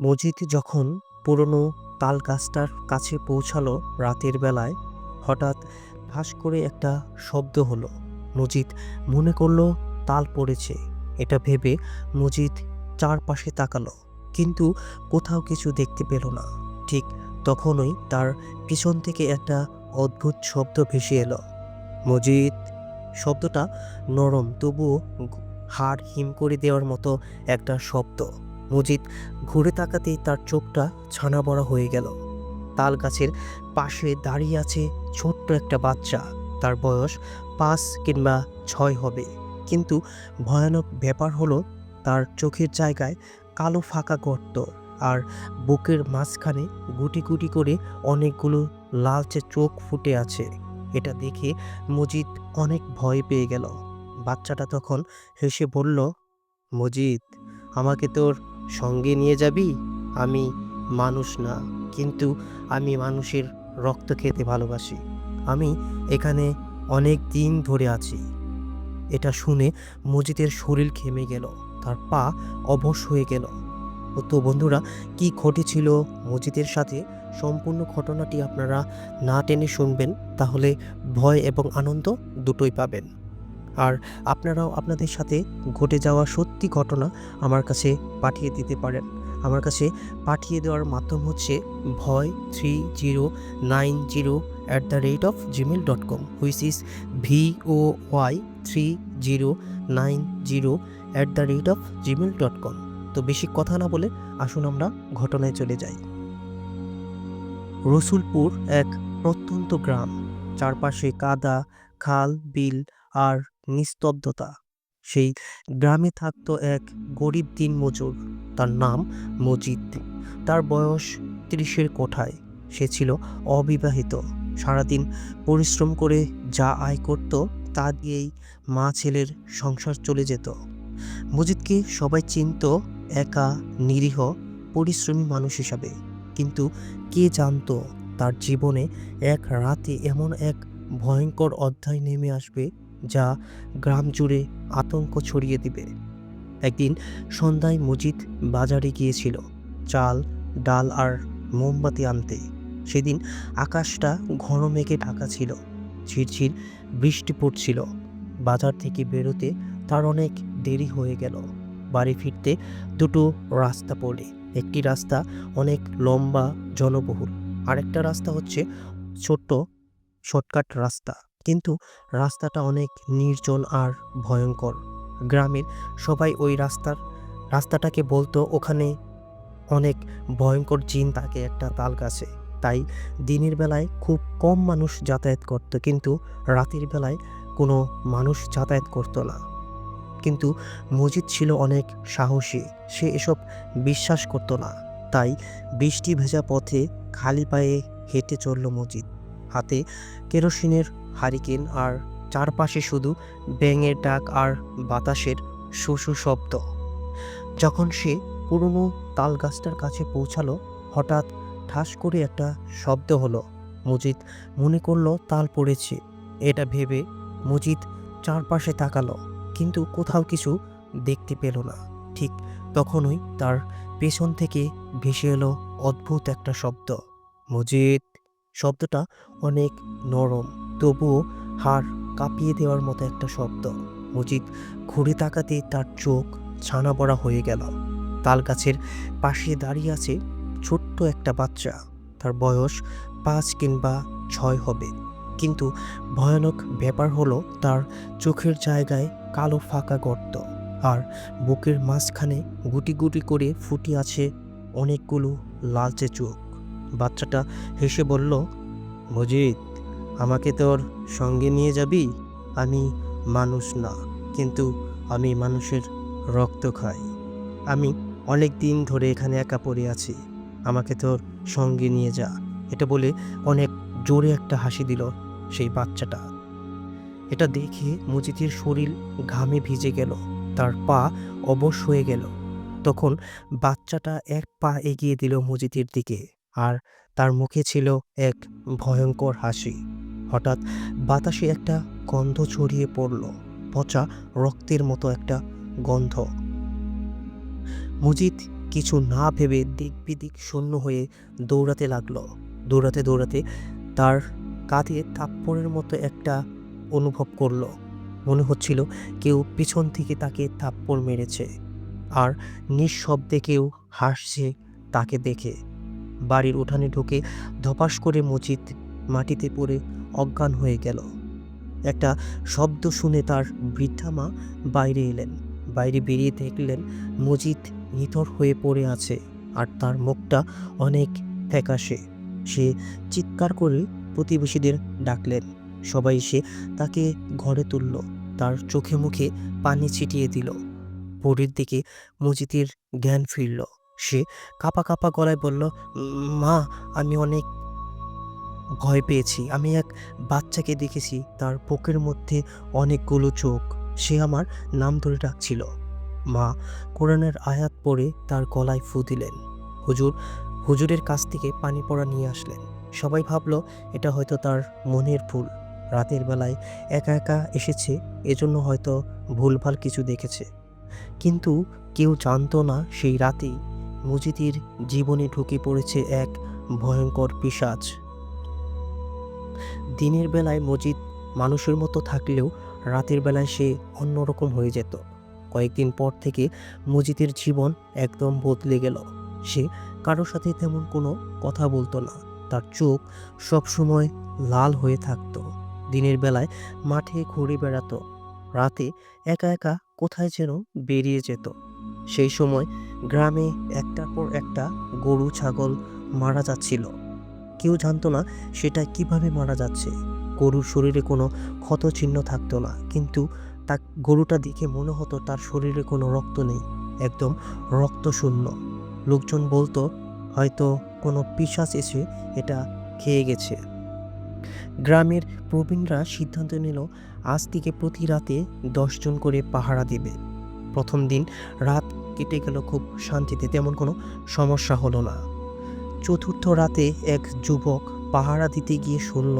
মজিদ যখন পুরনো তাল গাছটার কাছে পৌঁছালো রাতের বেলায়, হঠাৎ ঠাস করে একটা শব্দ হলো। মজিদ মনে করল তাল পড়েছে। এটা ভেবে মজিদ চারপাশে তাকালো, কিন্তু কোথাও কিছু দেখতে পেল না। ঠিক তখনই তার পিছন থেকে একটা অদ্ভুত শব্দ ভেসে এলো। মজিদ, শব্দটা নরম, তবুও হাড় হিম করে দেওয়ার মতো একটা শব্দ। মজিদ ঘুরে তাকাতেই তার চোখটা ছানা বড়া হয়ে গেল। তাল গাছের পাশে দাঁড়িয়ে আছে ছোট্ট একটা বাচ্চা। তার বয়স পাঁচ কিংবা ছয় হবে। কিন্তু ভয়ানক ব্যাপার হলো, তার চোখের জায়গায় কালো ফাঁকা গর্ত আর বুকের মাঝখানে গুটি গুটি করে অনেকগুলো লালচে চোখ ফুটে আছে। এটা দেখে মজিদ অনেক ভয় পেয়ে গেল। বাচ্চাটা তখন হেসে বলল, মজিদ, আমাকে তোর সঙ্গে নিয়ে যাবি? আমি মানুষ না, কিন্তু আমি মানুষের রক্ত খেতে ভালোবাসি। আমি এখানে অনেক দিন ধরে আছি। এটা শুনে মজিদের শরীর ঘেমে গেল, তার পা অবশ হয়ে গেল। তো বন্ধুরা, কি ঘটেছিল মজিদের সাথে? সম্পূর্ণ ঘটনাটি আপনারা না টেনে শুনবেন, তাহলে ভয় এবং আনন্দ দুটোই পাবেন। আর আপনারাও আপনাদের সাথে ঘটে যাওয়া সত্যি ঘটনা আমার কাছে পাঠিয়ে দিতে পারেন। আমার কাছে পাঠিয়ে দেওয়ার মাধ্যম হচ্ছে ভয় three zero nine zero at the rate of Gmail dot com which is V O Y three zero nine zero at the rate of Gmail dot com তো বেশি কথা না বলে আসুন আমরা ঘটনায় চলে যাই। রসুলপুর এক প্রত্যন্ত গ্রাম, চারপাশে কাদা, খাল, বিল আর নিস্তব্ধতা। সেই গ্রামে থাকতো এক গরিব দিনমজুর তার নাম মজিদ। তার বয়স ত্রিশের কোঠায়। সে ছিল অবিবাহিত। সারাদিন পরিশ্রম করে যা আয় করত, তা দিয়েই মা ছেলের সংসার চলে যেত। মজিদকে সবাই চিনত একা, নিরীহ, পরিশ্রমী মানুষ হিসাবে। কিন্তু কে জানতো তার জীবনে এক রাতে এমন এক ভয়ঙ্কর অধ্যায় নেমে আসবে? যা গ্রাম জুড়ে আতঙ্ক ছড়িয়ে দিবে। একদিন সন্ধ্যায় মজিদ বাজারে গিয়েছিল চাল, ডাল আর মোমবাতি আনতে। সেদিন আকাশটা ঘন মেঘে ঢাকা ছিল, ঝিরঝির বৃষ্টি পড়ছিল। বাজার থেকে বেরোতে তার অনেক দেরি হয়ে গেল। বাড়ি ফিরতে দুটো রাস্তা পড়ে, একটি রাস্তা অনেক লম্বা, জনবহুল, আরেকটা রাস্তা হচ্ছে ছোট্ট শর্টকাট রাস্তা। কিন্তু রাস্তাটা অনেক নির্জন আর ভয়ঙ্কর। গ্রামের সবাই ওই রাস্তার, রাস্তাটাকে বলতো ওখানে অনেক ভয়ঙ্কর জিন থাকে একটা তাল গাছে। তাই দিনের বেলায় খুব কম মানুষ যাতায়াত করত কিন্তু রাতের বেলায় কোনো মানুষ যাতায়াত করতো না। কিন্তু মজিদ ছিল অনেক সাহসী, সে এসব বিশ্বাস করতো না। তাই বৃষ্টি ভেজা পথে খালি পায়ে হেঁটে চলল মজিদ হাতে কেরোসিনের হারিকেন আর চারপাশে শুধু ব্যাঙের ডাক আর বাতাসের শুশু শব্দ। যখন সে পুরনো তাল গাছটার কাছে পৌঁছালো, হঠাৎ ঠাস করে একটা শব্দ হলো। মজিদ মনে করল তাল পড়েছে। এটা ভেবে মজিদ চারপাশে তাকালো, কিন্তু কোথাও কিছু দেখতে পেল না। ঠিক তখনই তার পেছন থেকে ভেসে এলো অদ্ভুত একটা শব্দ। মজিদ! শব্দটা অনেক নরম, তবুও হাড় কাঁপিয়ে দেওয়ার মতো একটা শব্দ। মজিদ ঘুরে তাকাতে তার চোখ ছানা বড়া হয়ে গেল। তাল গাছের পাশে দাঁড়িয়ে আছে ছোট্ট একটা বাচ্চা। তার বয়স পাঁচ কিংবা ছয় হবে। কিন্তু ভয়ানক ব্যাপার হলো তার চোখের জায়গায় কালো ফাঁকা গর্ত আর বুকের মাঝখানে গুটি গুটি করে ফুটে আছে অনেকগুলো লালচে চোখ। বাচ্চাটা হেসে বলল, মজিদ, আমাকে তোর সঙ্গে নিয়ে যাবি? আমি মানুষ না, কিন্তু আমি মানুষের রক্ত খাই। আমি অনেক দিন ধরে এখানে একা পড়ে আছি। আমাকে তোর সঙ্গে নিয়ে যা। এটা বলে অনেক জোরে একটা হাসি দিল সেই বাচ্চাটা। এটা দেখে মজিদের শরীর ঘামে ভিজে গেল, তার পা অবশ হয়ে গেল। তখন বাচ্চাটা এক পা এগিয়ে দিল মজিদের দিকে। আর তার মুখে ছিল এক ভয়ঙ্কর হাসি। হঠাৎ বাতাসে একটা গন্ধ ছড়িয়ে পড়ল, পচা রক্তের মতো একটা গন্ধ। মজিদ কিছু না ভেবে দিক বিদিক শূন্য হয়ে দৌড়াতে লাগল। দৌড়াতে দৌড়াতে তার কাঁধে থাপ্পড়ের মতো একটা অনুভব করল। মনে হচ্ছিল কেউ পিছন থেকে তাকে থাপ্পড় মেরেছে, আর নিঃশব্দে কেউ হাসছে তাকে দেখে। বাড়ির উঠানে ঢুকে ধপাস করে মজিদ মাটিতে পড়ে অজ্ঞান হয়ে গেল। একটা শব্দ শুনে তার বৃদ্ধা মা বাইরে এলেন। বাইরে বেরিয়ে দেখলেন মজিদ নিথর হয়ে পড়ে আছে আর তার মুখটা অনেক ফ্যাকাশে। সে চিৎকার করে প্রতিবেশীদের ডাকলেন। সবাই এসে তাকে ঘরে তুলল। তার চোখে মুখে পানি ছিটিয়ে দিল। পরের দিকে মজিদের জ্ঞান ফিরল। সে কাপা কাপা গলায় বলল, মা, আমি অনেক ভয় পেয়েছি। আমি এক বাচ্চাকে দেখেছি। তার বুকের মধ্যে অনেকগুলো চোখ। সে আমার নাম ধরে ডাকছিল। মা কোরআনের আয়াত পড়ে তার গলায় ফু দিলেন। হুজুর, হুজুরের কাছ থেকে পানি পড়া নিয়ে আসলেন। সবাই ভাবলো, এটা হয়তো তার মনের ভুল। রাতের বেলায় একা একা এসেছে, এজন্য হয়তো ভুলভাল কিছু দেখেছে। কিন্তু কেউ জানতো না সেই রাতেই মুজিদের জীবনে ঢুকে পড়েছে এক ভয়ঙ্কর পিশাচ। দিনের বেলায় মজিদ মানুষের মতো থাকলেও রাতের বেলায় সে অন্যরকম হয়ে যেত। কয়েকদিন পর থেকে মজিদের জীবন একদম বদলে গেল। সে কারোর সাথে তেমন কোনো কথা বলতো না। তার চোখ সবসময় লাল হয়ে থাকতো। দিনের বেলায় মাঠে ঘুরে বেড়াতো। রাতে একা একা কোথায় যেন বেরিয়ে যেত। সেই সময় গ্রামে একটার পর একটা গরু, ছাগল মারা যাচ্ছিল। কেউ জানতো না সেটা কীভাবে মারা যাচ্ছে। গরুর শরীরে কোনো ক্ষত চিহ্ন থাকতো না, কিন্তু তা গরুটা দেখে মনে হতো তার শরীরে কোনো রক্ত নেই, একদম রক্ত শূন্য লোকজন বলতো, হয়তো কোনো পিশাচ এসে এটা খেয়ে গেছে। গ্রামের প্রবীণরা সিদ্ধান্ত নিল, আজ থেকে প্রতি রাতে দশজন করে পাহারা দেবে। প্রথম দিন রাত কেটে গেল খুব শান্তিতে, তেমন কোনো সমস্যা হলো না। চতুর্থ রাতে এক যুবক পাহারা দিতে গিয়ে শুনল,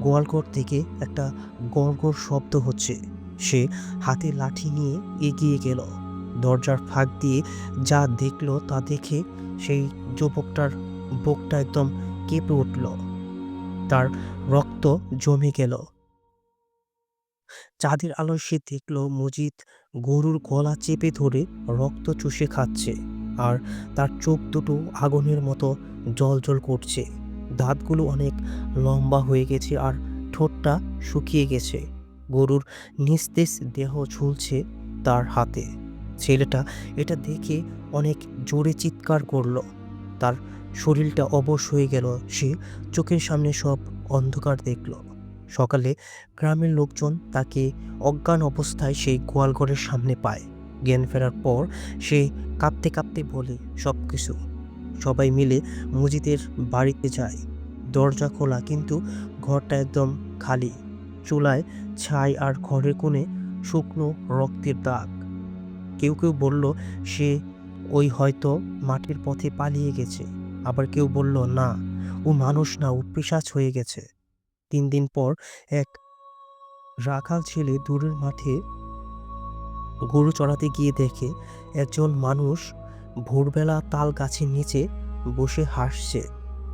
গোয়ালঘর থেকে একটা গড়গড় শব্দ হচ্ছে। সে হাতে লাঠি নিয়ে এগিয়ে গেল। দরজার ফাঁক দিয়ে যা দেখল তা দেখে সেই যুবকটার বুকটা একদম কেঁপে উঠল। তার রক্ত জমে গেল। চাঁদের আলোয় সে দেখল মজিদ গরুর গলা চেপে ধরে রক্ত চুষে খাচ্ছে আর তার চোখ দুটো আগুনের মতো জল জল করছে। দাঁতগুলো অনেক লম্বা হয়ে গেছে আর ঠোঁটটা শুকিয়ে গেছে। গরুর নিস্তেজ দেহ ঝুলছে তার হাতে। ছেলেটা এটা দেখে অনেক জোরে চিৎকার করল। তার শরীরটা অবশ হয়ে গেল। সে চোখের সামনে সব অন্ধকার দেখল। সকালে গ্রামের লোকজন তাকে অজ্ঞান অবস্থায় সেই গোয়ালঘরের সামনে পায়। জ্ঞান ফেরার পর সে কাঁপতে কাঁপতে বলে সব কিছু সবাই মিলে মজিদের বাড়িতে যায়। দরজা খোলা কিন্তু ঘরটা একদম খালি। চুলায় ছাই আর ঘরের কোণে শুকনো রক্তের দাগ। কেউ কেউ বলল, সে ওই হয়তো মাটির পথে পালিয়ে গেছে। আবার কেউ বলল, না, ও মানুষ না, ও পিশাচ হয়ে গেছে। তিন দিন পর এক রাখাল ছেলে দূরের মাঠে গরু চড়াতে গিয়ে দেখে, একজন মানুষ ভোরবেলা তাল গাছের নিচে বসে হাসছে।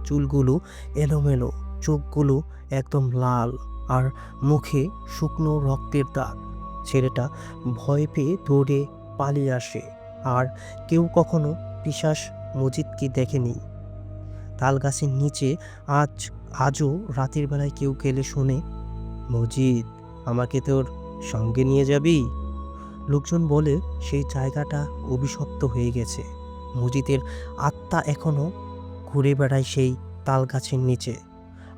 চুলগুলো এলোমেলো, চোখগুলো একদম লাল আর মুখে শুকনো রক্তের দাগ। ছেলেটা ভয় পেয়ে দৌড়ে পালিয়ে আসে আর কেউ কখনো পিশাস মজিদকে দেখেনি। তাল গাছের নিচে আজ আজও রাতের বেলায় কেউ গেলে শোনে, মজিদ, আমাকে তোর সঙ্গে নিয়ে যাবি? লোকজন বলে, সেই জায়গাটা অভিশপ্ত হয়ে গেছে। মজিদের আত্মা এখনও ঘুরে বেড়ায় সেই তাল গাছের নিচে।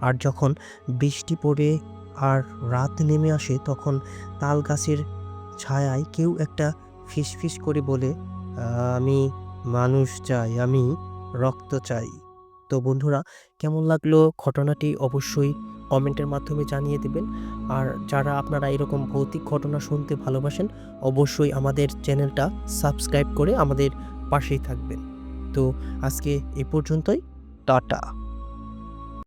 আর যখন বৃষ্টি পড়ে আর রাত নেমে আসে, তখন তাল গাছের ছায়ায় কেউ একটা ফিসফিস করে বলে, আমি মানুষ চাই, আমি রক্ত চাই। তো বন্ধুরা, কেমন লাগল ঘটনাটি অবশ্যই কমেন্টের মাধ্যমে জানিয়ে দেবেন। আর যারা আপনারা এরকম ভৌতিক ঘটনা শুনতে ভালোবাসেন, অবশ্যই আমাদের চ্যানেলটা সাবস্ক্রাইব করে আমাদের পাশেই থাকবেন। তো আজকে এ পর্যন্তই, টাটা।